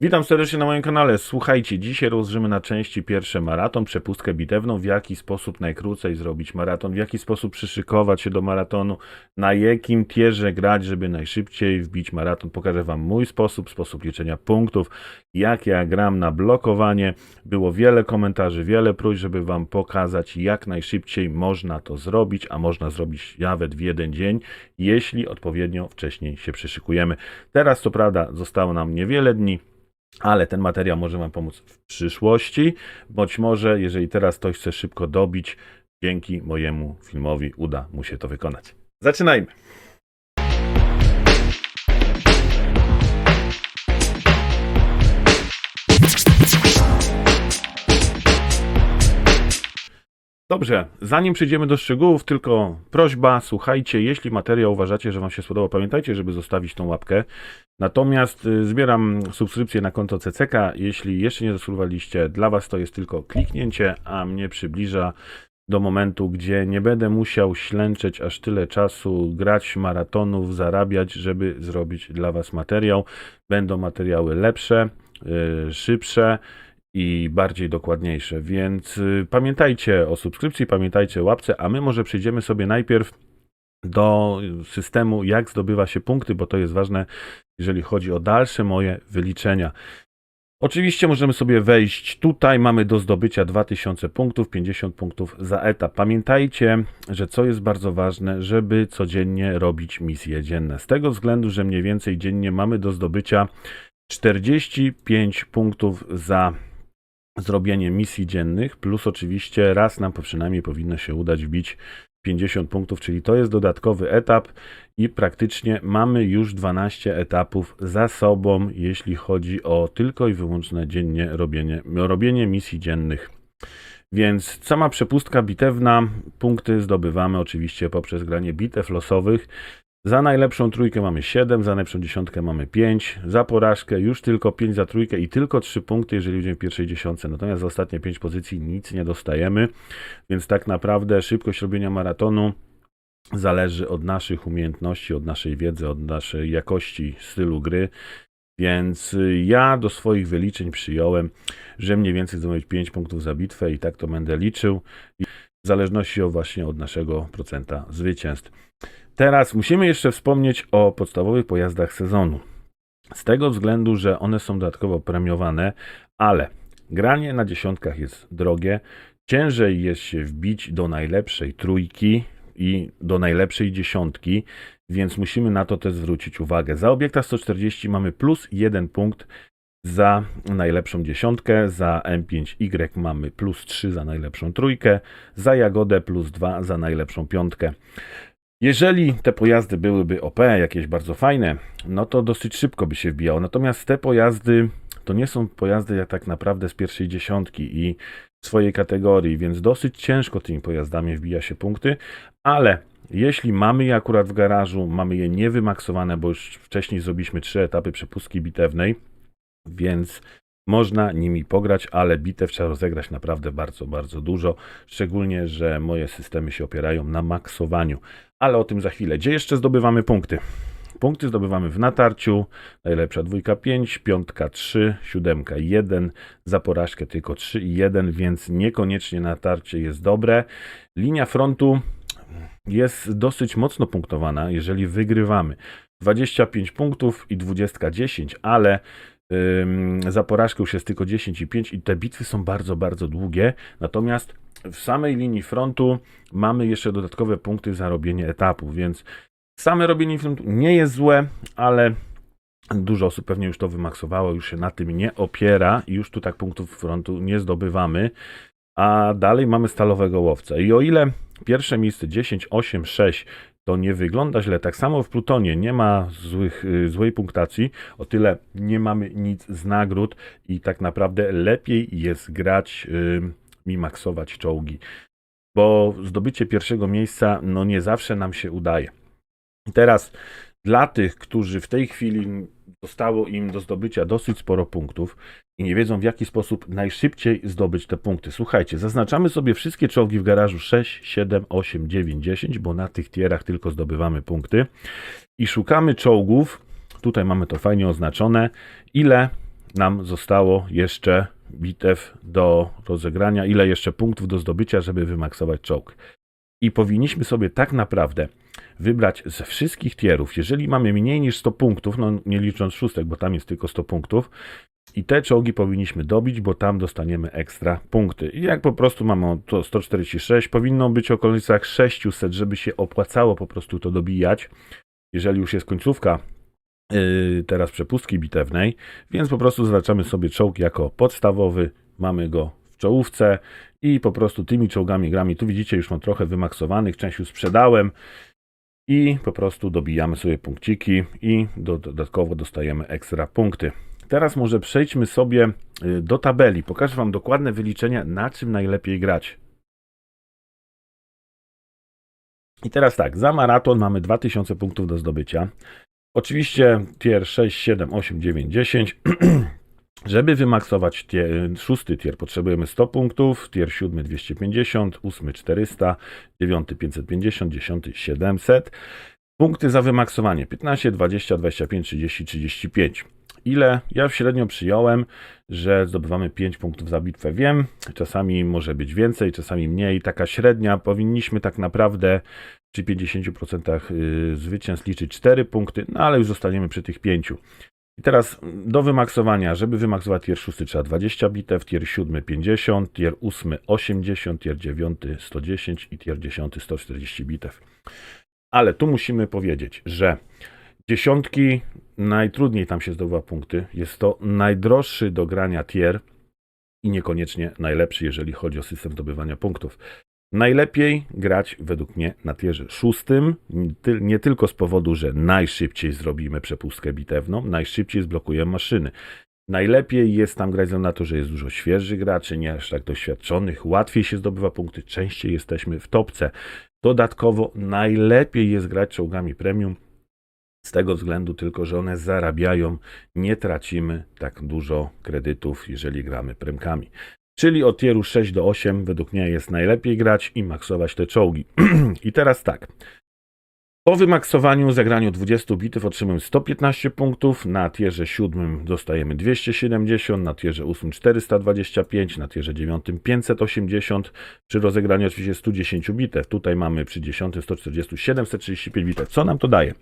Witam serdecznie na moim kanale. Słuchajcie, dzisiaj rozłożymy na części pierwsze maraton, przepustkę bitewną, w jaki sposób najkrócej zrobić maraton, w jaki sposób przyszykować się do maratonu, na jakim tierze grać, żeby najszybciej wbić maraton. Pokażę Wam mój sposób, sposób liczenia punktów, jak ja gram na blokowanie. Było wiele komentarzy, wiele próśb, żeby Wam pokazać, jak najszybciej można to zrobić, a można zrobić nawet w jeden dzień, jeśli odpowiednio wcześniej się przyszykujemy. Teraz, co prawda, zostało nam niewiele dni, ale ten materiał może Wam pomóc w przyszłości. Być może, jeżeli teraz ktoś chce szybko dobić, dzięki mojemu filmowi uda mu się to wykonać. Zaczynajmy. Dobrze, zanim przejdziemy do szczegółów, tylko prośba, słuchajcie, jeśli materiał uważacie, że Wam się spodobał, pamiętajcie, żeby zostawić tą łapkę. Natomiast y, zbieram subskrypcję na konto CCK. Jeśli jeszcze nie zasubskrybowaliście, dla Was to jest tylko kliknięcie, a mnie przybliża do momentu, gdzie nie będę musiał ślęczeć aż tyle czasu, grać maratonów, zarabiać, żeby zrobić dla Was materiał. Będą materiały lepsze, y, szybsze i bardziej dokładniejsze. Więc y, pamiętajcie o subskrypcji, pamiętajcie o łapce, a my może przejdziemy sobie najpierw do systemu, jak zdobywa się punkty, bo to jest ważne, jeżeli chodzi o dalsze moje wyliczenia. Oczywiście możemy sobie wejść tutaj, mamy do zdobycia 2000 punktów, 50 punktów za etap. Pamiętajcie, że co jest bardzo ważne, żeby codziennie robić misje dzienne. Z tego względu, że mniej więcej dziennie mamy do zdobycia 45 punktów za zrobienie misji dziennych, plus oczywiście raz nam przynajmniej powinno się udać wbić 50 punktów, czyli to jest dodatkowy etap i praktycznie mamy już 12 etapów za sobą, jeśli chodzi o tylko i wyłączne dziennie robienie, robienie misji dziennych. Więc sama przepustka bitewna, punkty zdobywamy oczywiście poprzez granie bitew losowych. Za najlepszą trójkę mamy 7, za najlepszą dziesiątkę mamy 5, za porażkę już tylko 5 za trójkę i tylko 3 punkty, jeżeli będziemy w pierwszej dziesiątce. Natomiast za ostatnie 5 pozycji nic nie dostajemy, więc tak naprawdę szybkość robienia maratonu zależy od naszych umiejętności, od naszej wiedzy, od naszej jakości stylu gry. Więc ja do swoich wyliczeń przyjąłem, że mniej więcej zdobyć 5 punktów za bitwę i tak to będę liczył, w zależności właśnie od naszego procenta zwycięstw. Teraz musimy jeszcze wspomnieć o podstawowych pojazdach sezonu. Z tego względu, że one są dodatkowo premiowane, ale granie na dziesiątkach jest drogie. Ciężej jest się wbić do najlepszej trójki i do najlepszej dziesiątki, więc musimy na to też zwrócić uwagę. Za obiekta 140 mamy plus jeden punkt za najlepszą dziesiątkę, za M5Y mamy plus 3 za najlepszą trójkę, za Jagodę plus 2 za najlepszą piątkę. Jeżeli te pojazdy byłyby OP, jakieś bardzo fajne, no to dosyć szybko by się wbijało. Natomiast te pojazdy to nie są pojazdy jak tak naprawdę z pierwszej dziesiątki i swojej kategorii, więc dosyć ciężko tymi pojazdami wbija się punkty, ale jeśli mamy je akurat w garażu, mamy je niewymaksowane, bo już wcześniej zrobiliśmy trzy etapy przepustki bitewnej, więc można nimi pograć, ale bitew trzeba rozegrać naprawdę bardzo, bardzo dużo. Szczególnie, że moje systemy się opierają na maksowaniu. Ale o tym za chwilę. Gdzie jeszcze zdobywamy punkty? Punkty zdobywamy w natarciu. Najlepsza dwójka 5, piątka 3, siódemka 1, za porażkę tylko 3 i 1, więc niekoniecznie natarcie jest dobre. Linia frontu jest dosyć mocno punktowana, jeżeli wygrywamy. 25 punktów i 20 10, ale za porażkę już jest tylko 10 i 5 i te bitwy są bardzo, bardzo długie. Natomiast w samej linii frontu mamy jeszcze dodatkowe punkty za robienie etapów, więc same robienie frontu nie jest złe, ale dużo osób pewnie już to wymaksowało, już się na tym nie opiera i już tu tak punktów frontu nie zdobywamy. A dalej mamy stalowego łowcę. I o ile pierwsze miejsce 10, 8, 6 to nie wygląda źle, tak samo w Plutonie. Nie ma złych, y, złej punktacji, o tyle nie mamy nic z nagród i tak naprawdę lepiej jest grać y, i maksować czołgi, bo zdobycie pierwszego miejsca no nie zawsze nam się udaje. Teraz dla tych, którzy w tej chwili zostało im do zdobycia dosyć sporo punktów i nie wiedzą w jaki sposób najszybciej zdobyć te punkty. Słuchajcie, zaznaczamy sobie wszystkie czołgi w garażu 6, 7, 8, 9, 10, bo na tych tierach tylko zdobywamy punkty i szukamy czołgów. Tutaj mamy to fajnie oznaczone, ile nam zostało jeszcze bitew do rozegrania, ile jeszcze punktów do zdobycia, żeby wymaksować czołg. I powinniśmy sobie tak naprawdę wybrać ze wszystkich tierów, jeżeli mamy mniej niż 100 punktów, no nie licząc szóstek, bo tam jest tylko 100 punktów, i te czołgi powinniśmy dobić, bo tam dostaniemy ekstra punkty. I jak po prostu mamy to 146, powinno być w okolicach 600, żeby się opłacało po prostu to dobijać, jeżeli już jest końcówka yy, teraz przepustki bitewnej, więc po prostu zaznaczamy sobie czołg jako podstawowy, mamy go w czołówce i po prostu tymi czołgami gramy. Tu widzicie, już mam trochę wymaksowanych, część już sprzedałem i po prostu dobijamy sobie punkciki i do, dodatkowo dostajemy ekstra punkty. Teraz może przejdźmy sobie y, do tabeli. Pokażę Wam dokładne wyliczenia, na czym najlepiej grać. I teraz tak, za maraton mamy 2000 punktów do zdobycia. Oczywiście tier 6, 7, 8, 9, 10. Żeby wymaksować tier, szósty tier potrzebujemy 100 punktów, tier 7 250, 8 400, 9 550, 10 700. Punkty za wymaksowanie 15, 20, 25, 30, 35. Ile? Ja średnio przyjąłem, że zdobywamy 5 punktów za bitwę. Wiem, czasami może być więcej, czasami mniej. Taka średnia powinniśmy tak naprawdę przy 50% y, zwycięstw liczyć 4 punkty, no ale już zostaniemy przy tych 5. I teraz do wymaksowania, żeby wymaksować tier 6 trzeba 20 bitew, tier 7 50, tier 8 80, tier 9 110 i tier 10 140 bitew. Ale tu musimy powiedzieć, że dziesiątki najtrudniej tam się zdobywa punkty. Jest to najdroższy do grania tier i niekoniecznie najlepszy, jeżeli chodzi o system zdobywania punktów. Najlepiej grać według mnie na tierze szóstym, nie tylko z powodu, że najszybciej zrobimy przepustkę bitewną, najszybciej zblokujemy maszyny. Najlepiej jest tam grać na to, że jest dużo świeżych graczy, nie aż tak doświadczonych, łatwiej się zdobywa punkty, częściej jesteśmy w topce. Dodatkowo najlepiej jest grać czołgami premium, z tego względu tylko, że one zarabiają, nie tracimy tak dużo kredytów, jeżeli gramy premkami. Czyli od tieru 6 do 8 według mnie jest najlepiej grać i maksować te czołgi. I teraz tak. Po wymaksowaniu, zagraniu 20 bitew otrzymujemy 115 punktów, na tierze 7 dostajemy 270, na tierze 8 425, na tierze 9 580, przy rozegraniu oczywiście 110 bitew. Tutaj mamy przy 10 140 735 bitew. Co nam to daje?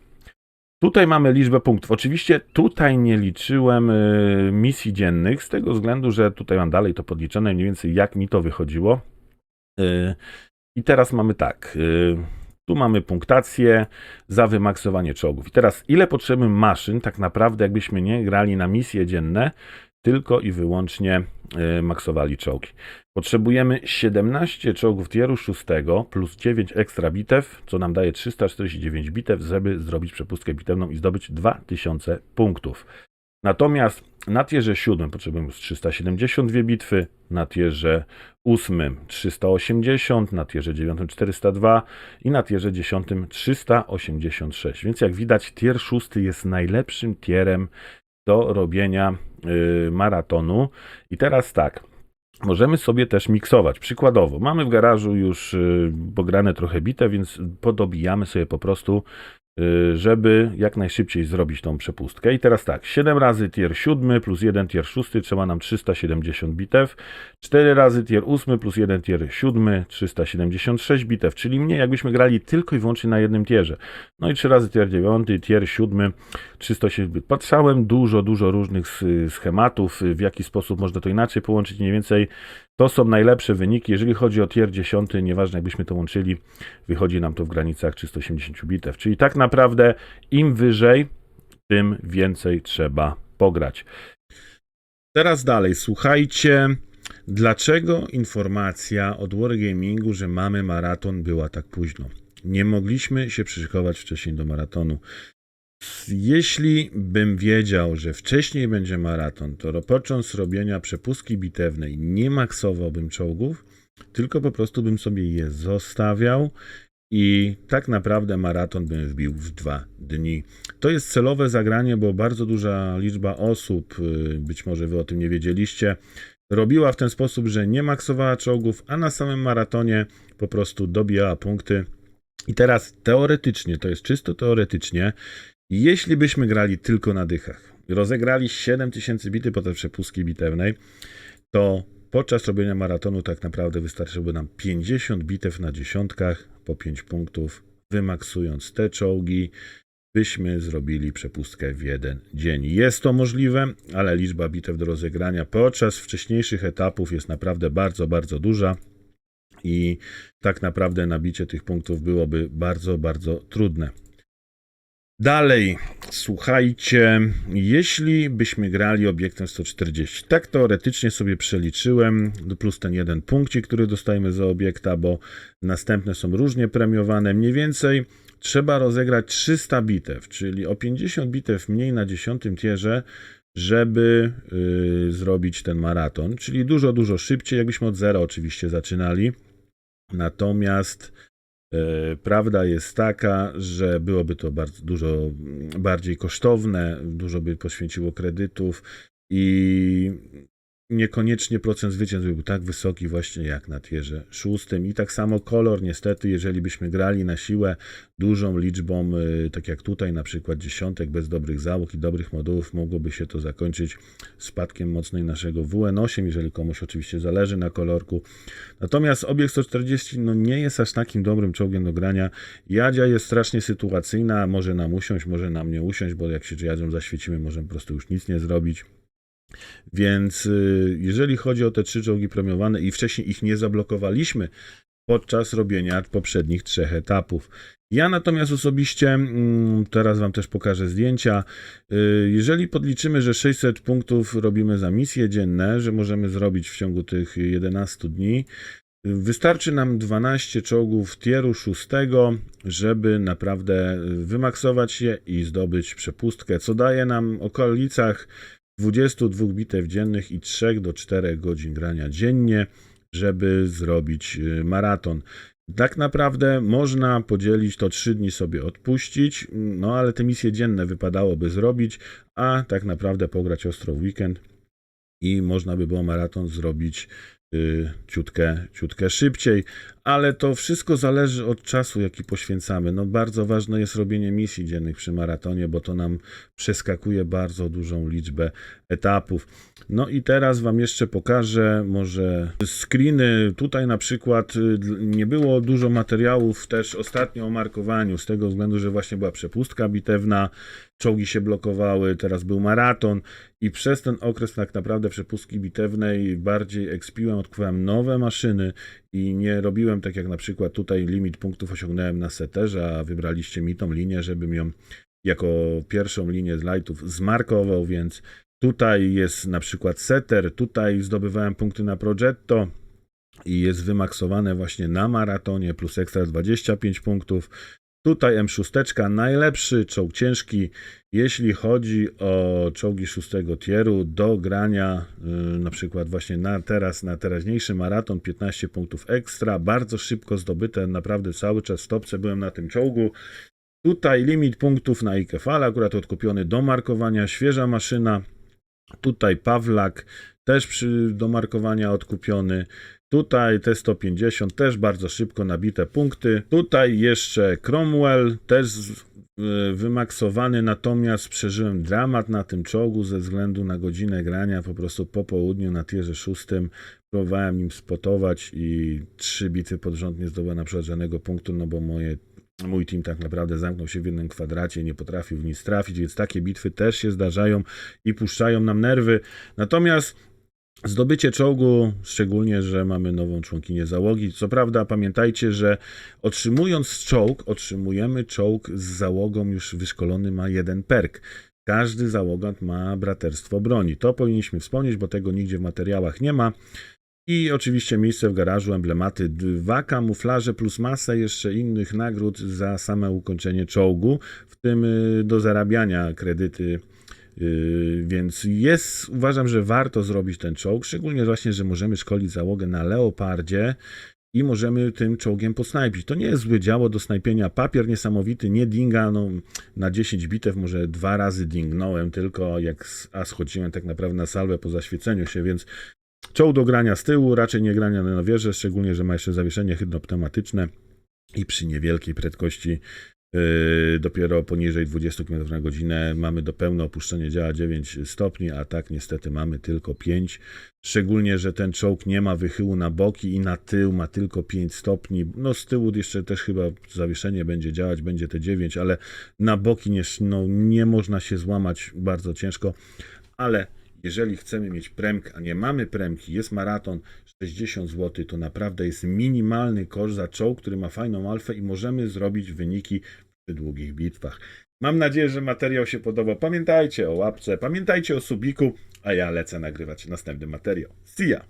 Tutaj mamy liczbę punktów. Oczywiście tutaj nie liczyłem y, misji dziennych, z tego względu, że tutaj mam dalej to podliczone, mniej więcej jak mi to wychodziło. Y, I teraz mamy tak. Y, tu mamy punktację za wymaksowanie czołgów. I teraz ile potrzebujemy maszyn, tak naprawdę jakbyśmy nie grali na misje dzienne, tylko i wyłącznie maksowali czołgi. Potrzebujemy 17 czołgów tieru 6 plus 9 ekstra bitew, co nam daje 349 bitew, żeby zrobić przepustkę bitewną i zdobyć 2000 punktów. Natomiast na tierze 7 potrzebujemy 372 bitwy, na tierze 8 380, na tierze 9 402 i na tierze 10 386. Więc jak widać, tier 6 jest najlepszym tierem do robienia y, maratonu. I teraz tak. Możemy sobie też miksować. Przykładowo, mamy w garażu już y, pograne trochę bite, więc podobijamy sobie po prostu Y, żeby jak najszybciej zrobić tą przepustkę. I teraz tak, 7 razy tier 7 plus 1 tier 6 trzeba nam 370 bitew, 4 razy tier 8 plus 1 tier 7 376 bitew, czyli mniej jakbyśmy grali tylko i wyłącznie na jednym tierze. No i 3 razy tier 9, tier 7 380 Patrzałem dużo, dużo różnych schematów, w jaki sposób można to inaczej połączyć, mniej więcej to są najlepsze wyniki. Jeżeli chodzi o tier 10, nieważne jakbyśmy to łączyli, wychodzi nam to w granicach 380 bitew. Czyli tak naprawdę im wyżej, tym więcej trzeba pograć. Teraz dalej, słuchajcie, dlaczego informacja od Wargamingu, że mamy maraton była tak późno? Nie mogliśmy się przyszykować wcześniej do maratonu. Jeśli bym wiedział, że wcześniej będzie maraton, to począc robienia przepustki bitewnej nie maksowałbym czołgów, tylko po prostu bym sobie je zostawiał i tak naprawdę maraton bym wbił w dwa dni. To jest celowe zagranie, bo bardzo duża liczba osób, y, być może wy o tym nie wiedzieliście, robiła w ten sposób, że nie maksowała czołgów, a na samym maratonie po prostu dobijała punkty. I teraz teoretycznie, to jest czysto teoretycznie, jeśli byśmy grali tylko na dychach, rozegrali 7000 bity po tej przepustki bitewnej, to podczas robienia maratonu tak naprawdę wystarczyłoby nam 50 bitew na dziesiątkach po 5 punktów, wymaksując te czołgi, byśmy zrobili przepustkę w jeden dzień. Jest to możliwe, ale liczba bitew do rozegrania podczas wcześniejszych etapów jest naprawdę bardzo, bardzo duża i tak naprawdę nabicie tych punktów byłoby bardzo, bardzo trudne. Dalej, słuchajcie, jeśli byśmy grali obiektem 140, tak teoretycznie sobie przeliczyłem, plus ten jeden punkcik, który dostajemy za obiekta, bo następne są różnie premiowane, mniej więcej trzeba rozegrać 300 bitew, czyli o 50 bitew mniej na 10 tierze, żeby yy, zrobić ten maraton, czyli dużo, dużo szybciej, jakbyśmy od zera oczywiście zaczynali. Natomiast prawda jest taka, że byłoby to bardzo dużo bardziej kosztowne, dużo by poświęciło kredytów i niekoniecznie procent zwycięstw byłby tak wysoki właśnie jak na tierze szóstym. I tak samo kolor, niestety, jeżeli byśmy grali na siłę dużą liczbą, y, tak jak tutaj na przykład dziesiątek bez dobrych załóg i dobrych modułów, mogłoby się to zakończyć spadkiem mocnej naszego WN8, jeżeli komuś oczywiście zależy na kolorku. Natomiast obiekt 140 no, nie jest aż takim dobrym czołgiem do grania. Jadzia jest strasznie sytuacyjna, może nam usiąść, może nam nie usiąść, bo jak się jadzią zaświecimy, możemy po prostu już nic nie zrobić. Więc y, jeżeli chodzi o te trzy czołgi premiowane i wcześniej ich nie zablokowaliśmy podczas robienia poprzednich trzech etapów. Ja natomiast osobiście, mm, teraz Wam też pokażę zdjęcia, y, jeżeli podliczymy, że 600 punktów robimy za misje dzienne, że możemy zrobić w ciągu tych 11 dni, Wystarczy nam 12 czołgów tieru 6, żeby naprawdę wymaksować je i zdobyć przepustkę, co daje nam w okolicach 22 bitew dziennych i 3 do 4 godzin grania dziennie, żeby zrobić y, maraton. Tak naprawdę można podzielić to 3 dni sobie odpuścić, no ale te misje dzienne wypadałoby zrobić, a tak naprawdę pograć ostro weekend i można by było maraton zrobić ciutkę, ciutkę szybciej, ale to wszystko zależy od czasu, jaki poświęcamy. No bardzo ważne jest robienie misji dziennych przy maratonie, bo to nam przeskakuje bardzo dużą liczbę etapów. No i teraz Wam jeszcze pokażę może screeny. Tutaj na przykład y, nie było dużo materiałów też ostatnio o markowaniu, z tego względu, że właśnie była przepustka bitewna, czołgi się blokowały, teraz był maraton i przez ten okres tak naprawdę przepustki bitewnej bardziej ekspiłem, odkrywałem nowe maszyny i nie robiłem tak jak na przykład tutaj limit punktów osiągnąłem na seterze, a wybraliście mi tą linię, żebym ją jako pierwszą linię z lightów zmarkował, więc tutaj jest na przykład setter, tutaj zdobywałem punkty na Progetto i jest wymaksowane właśnie na maratonie plus ekstra 25 punktów. Tutaj M6, najlepszy czołg ciężki, jeśli chodzi o czołgi szóstego tieru do grania yy, na przykład właśnie na teraz, na teraźniejszy maraton 15 punktów ekstra, bardzo szybko zdobyte, naprawdę cały czas w byłem na tym czołgu. Tutaj limit punktów na Ikefala, akurat odkupiony do markowania, świeża maszyna. Tutaj Pawlak, też przy, do markowania odkupiony. Tutaj T150 też bardzo szybko nabite punkty. Tutaj jeszcze Cromwell też wymaksowany, natomiast przeżyłem dramat na tym czołgu ze względu na godzinę grania po prostu po południu na tierze szóstym. Próbowałem nim spotować i trzy bity pod rząd nie zdobyłem na przykład żadnego punktu, no bo moje Mój team tak naprawdę zamknął się w jednym kwadracie, nie potrafił w nic trafić, więc takie bitwy też się zdarzają i puszczają nam nerwy. Natomiast Zdobycie czołgu, szczególnie, że mamy nową członkinię załogi. Co prawda, pamiętajcie, że otrzymując czołg, otrzymujemy czołg z załogą już wyszkolony ma jeden perk. Każdy załogant ma braterstwo broni. To powinniśmy wspomnieć, bo tego nigdzie w materiałach nie ma. I oczywiście miejsce w garażu, emblematy, dwa kamuflaże plus masę jeszcze innych nagród za same ukończenie czołgu, w tym y, do zarabiania kredyty więc jest, uważam, że warto zrobić ten czołg, szczególnie właśnie, że możemy szkolić załogę na Leopardzie i możemy tym czołgiem posnajpić. To nie jest złe działo do snajpienia. Papier niesamowity, nie dinga, no, na 10 bitew może dwa razy dingnąłem, tylko jak a schodziłem tak naprawdę na salwę po zaświeceniu się, więc czołg do grania z tyłu, raczej nie grania na wieży, szczególnie, że ma jeszcze zawieszenie hydropneumatyczne i przy niewielkiej prędkości Yy, dopiero poniżej 20 km na godzinę mamy do pełne opuszczenie działa 9 stopni, a tak niestety mamy tylko 5. Szczególnie, że ten czołg nie ma wychyłu na boki i na tył ma tylko 5 stopni. No z tyłu jeszcze też chyba zawieszenie będzie działać, będzie te 9, ale na boki nie, no, nie można się złamać bardzo ciężko. Ale jeżeli chcemy mieć premkę, a nie mamy premki, jest maraton 60 zł, to naprawdę jest minimalny koszt za czołg, który ma fajną alfę i możemy zrobić wyniki przy długich bitwach. Mam nadzieję, że materiał się podobał. Pamiętajcie o łapce, pamiętajcie o subiku, a ja lecę nagrywać następny materiał. See ya!